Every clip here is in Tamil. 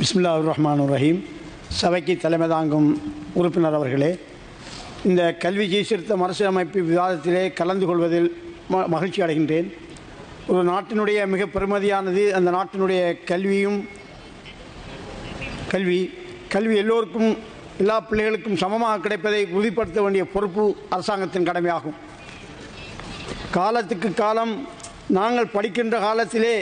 பிஸ்மில்லா ரஹ்மான் ரஹீம் சபைக்கு தலைமை தாங்கும் உறுப்பினர் அவர்களே இந்த கல்வி சீர்திருத்தம் அரசியலமைப்பு விவாதத்திலே கலந்து கொள்வதில் ம மகிழ்ச்சி அடைகின்றேன். ஒரு நாட்டினுடைய மிக பெருமதியானது அந்த நாட்டினுடைய கல்வியும் கல்வி கல்வி எல்லோருக்கும் எல்லா பிள்ளைகளுக்கும் சமமாக கிடைப்பதை உறுதிப்படுத்த வேண்டிய பொறுப்பு அரசாங்கத்தின் கடமையாகும். காலத்துக்கு காலம் நாங்கள் படிக்கின்ற காலத்திலே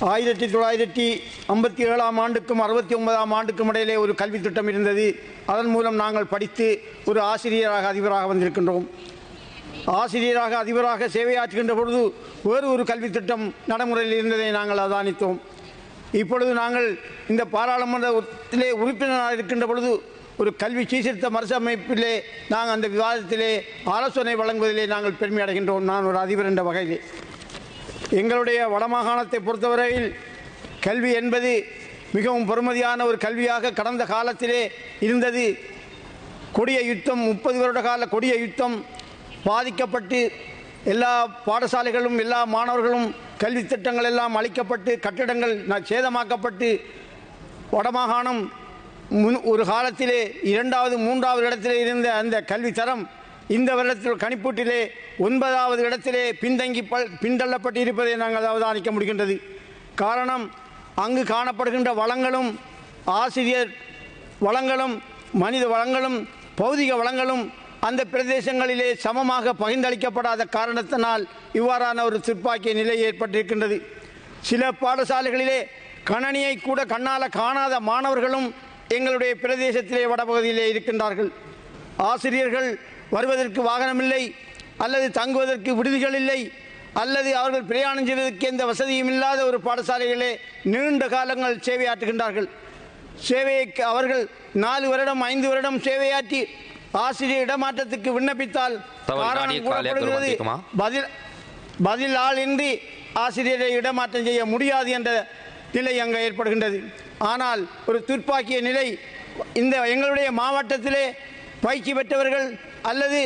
ஆயிரத்தி தொள்ளாயிரத்தி ஐம்பத்தி ஏழாம் ஆண்டுக்கும் அறுபத்தி ஒன்பதாம் ஆண்டுக்கும் இடையிலே ஒரு கல்வி திட்டம் இருந்தது. அதன் மூலம் நாங்கள் படித்து ஒரு ஆசிரியராக அதிபராக வந்திருக்கின்றோம். ஆசிரியராக அதிபராக சேவையாற்றுகின்ற பொழுது வேறு ஒரு கல்வி திட்டம் நடைமுறையில் இருந்ததை நாங்கள் அவதானித்தோம் இப்பொழுது நாங்கள் இந்த பாராளுமன்றத்திலே உறுப்பினராக இருக்கின்ற பொழுது ஒரு கல்வி சீர்திருத்த மறுசமைப்பிலே நாங்கள் அந்த விவாதத்திலே ஆலோசனை வழங்குவதிலே நாங்கள் பெருமை அடைகின்றோம். நான் ஒரு அதிபர் என்ற வகையிலே. எங்களுடைய வடமாகாணத்தை பொறுத்தவரையில் கல்வி என்பது மிகவும் பெறுமதியான ஒரு கல்வியாக கடந்த காலத்திலே இருந்தது. கொடிய யுத்தம் முப்பது வருட கால கொடிய யுத்தம் பாதிக்கப்பட்டு எல்லா பாடசாலைகளும் எல்லா மாணவர்களும் கல்வி திட்டங்கள் எல்லாம் அளிக்கப்பட்டு கட்டிடங்கள் ந- சேதமாக்கப்பட்டு வடமாகாணம் முன் ஒரு காலத்திலே இரண்டாவது மூன்றாவது இடத்திலே இருந்த அந்த கல்வி தரம் இந்த வருடத்தில் கணிப்பூட்டிலே ஒன்பதாவது இடத்திலே பின்தங்கி பின்தள்ளப்பட்டு இருப்பதை நாங்கள் அவதானிக்க முடிகின்றது. காரணம் அங்கு காணப்படுகின்ற வளங்களும் ஆசிரியர் வளங்களும் மனித வளங்களும் பௌதிக வளங்களும் அந்த பிரதேசங்களிலே சமமாக பகிர்ந்தளிக்கப்படாத காரணத்தினால் இவ்வாறான ஒரு துப்பாக்கிய நிலை ஏற்பட்டிருக்கின்றது. சில பாடசாலைகளிலே கணனியை கூட கண்ணால் காணாத மாணவர்களும் எங்களுடைய பிரதேசத்திலே வடபகுதியிலே இருக்கின்றார்கள். ஆசிரியர்கள் வருவதற்கு வாகனமில்லை அல்லது தங்குவதற்கு விடுதிகள் இல்லை அல்லது அவர்கள் பிரயாணம் செய்வதற்கு எந்த வசதியும் இல்லாத ஒரு பாடசாலைகளே நீண்ட காலங்கள் சேவையாற்றுகின்றார்கள். சேவையை அவர்கள் நாலு வருடம் ஐந்து வருடம் சேவையாற்றி ஆசிரியர் இடமாற்றத்துக்கு விண்ணப்பித்தால்? பதில் பதில் இன்றி ஆசிரியரை இடமாற்றம் செய்ய முடியாது என்ற நிலை அங்கே ஏற்படுகின்றது. ஆனால் ஒரு துர்ப்பாக்கிய நிலை இந்த எங்களுடைய மாவட்டத்திலே பயிற்சி பெற்றவர்கள் அல்லது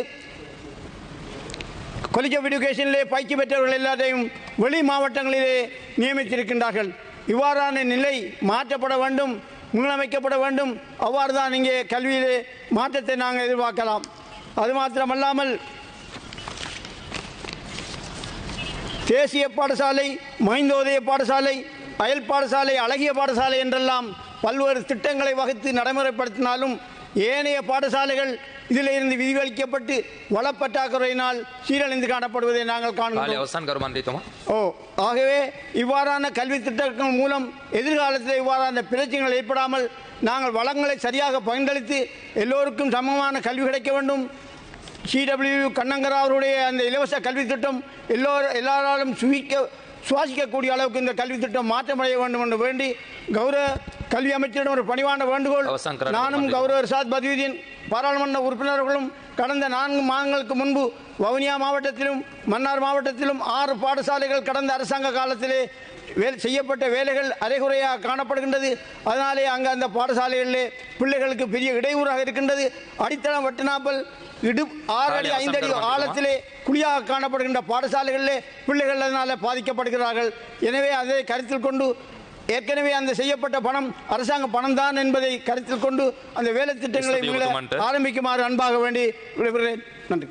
கொலிஜ் ஆஃப் எஜுகேஷனிலே பயிற்சி பெற்றவர்கள் எல்லாத்தையும் வெளி மாவட்டங்களிலே நியமித்திருக்கின்றார்கள். இவ்வாறான நிலை மாற்றப்பட வேண்டும் முன்னமைக்கப்பட வேண்டும். அவ்வாறு தான் இங்கே கல்வியிலே மாற்றத்தை நாங்கள் எதிர்பார்க்கலாம். அது மாத்திரமல்லாமல் தேசிய பாடசாலை மைந்தோதய பாடசாலை அயல் பாடசாலை அழகிய பாடசாலை என்றெல்லாம் பல்வேறு திட்டங்களை வகுத்து நடைமுறைப்படுத்தினாலும் ஏனைய பாடசாலைகள் இதிலிருந்து விதிவளிக்கப்பட்டு வளப்பற்றாக்குறையினால் சீரழிந்து காணப்படுவதை நாங்கள் காண்கிறோம். ஓ ஆகவே இவ்வாறான கல்வி திட்டங்கள் மூலம் எதிர்காலத்தில் இவ்வாறான பிரச்சனைகள் ஏற்படாமல் நாங்கள் வளங்களை சரியாக பகிர்ந்தளித்து எல்லோருக்கும் சமமான கல்வி கிடைக்க வேண்டும். சிடபிள்யூ கண்ணங்கரா அவருடைய அந்த இலவச கல்வி திட்டம் எல்லோரும் எல்லாராலும் சுவிக்க சுவாசிக்கக்கூடிய அளவுக்கு இந்த கல்வி திட்டம் மாற்றமடைய வேண்டும் என்று வேண்டி கௌரவ கல்வி அமைச்சரிடம் ஒரு பணிவான வேண்டுகோள். நானும் மந்திரி. கௌரவ ரிசாத் பதியுதீன் பாராளுமன்ற உறுப்பினர்களும் கடந்த நான்கு மாதங்களுக்கு முன்பு வவுனியா மாவட்டத்திலும் மன்னார் மாவட்டத்திலும் ஆறு பாடசாலைகள் கடந்த அரசாங்க காலத்திலே வேல் செய்யப்பட்ட வேலைகள் அரைகுறையாக காணப்படுகின்றது. அதனாலே அங்கே அந்த பாடசாலைகளிலே பிள்ளைகளுக்கு பெரிய இடையூறாக இருக்கின்றது. அடித்தளம் வெட்டினாப்பல் இடு ஆறு அடி ஐந்து அடி ஆழத்திலே குழியாக காணப்படுகின்ற பாடசாலைகளிலே பிள்ளைகள் அதனால் பாதிக்கப்படுகிறார்கள். எனவே அதை கருத்தில் கொண்டு ஏற்கனவே அந்த செய்யப்பட்ட பணம் அரசாங்க பணம் தான் என்பதை கருத்தில் கொண்டு அந்த வேலை திட்டங்களை. ஆரம்பிக்குமாறு அன்பாக வேண்டி விடைபெறுகிறேன் நன்றி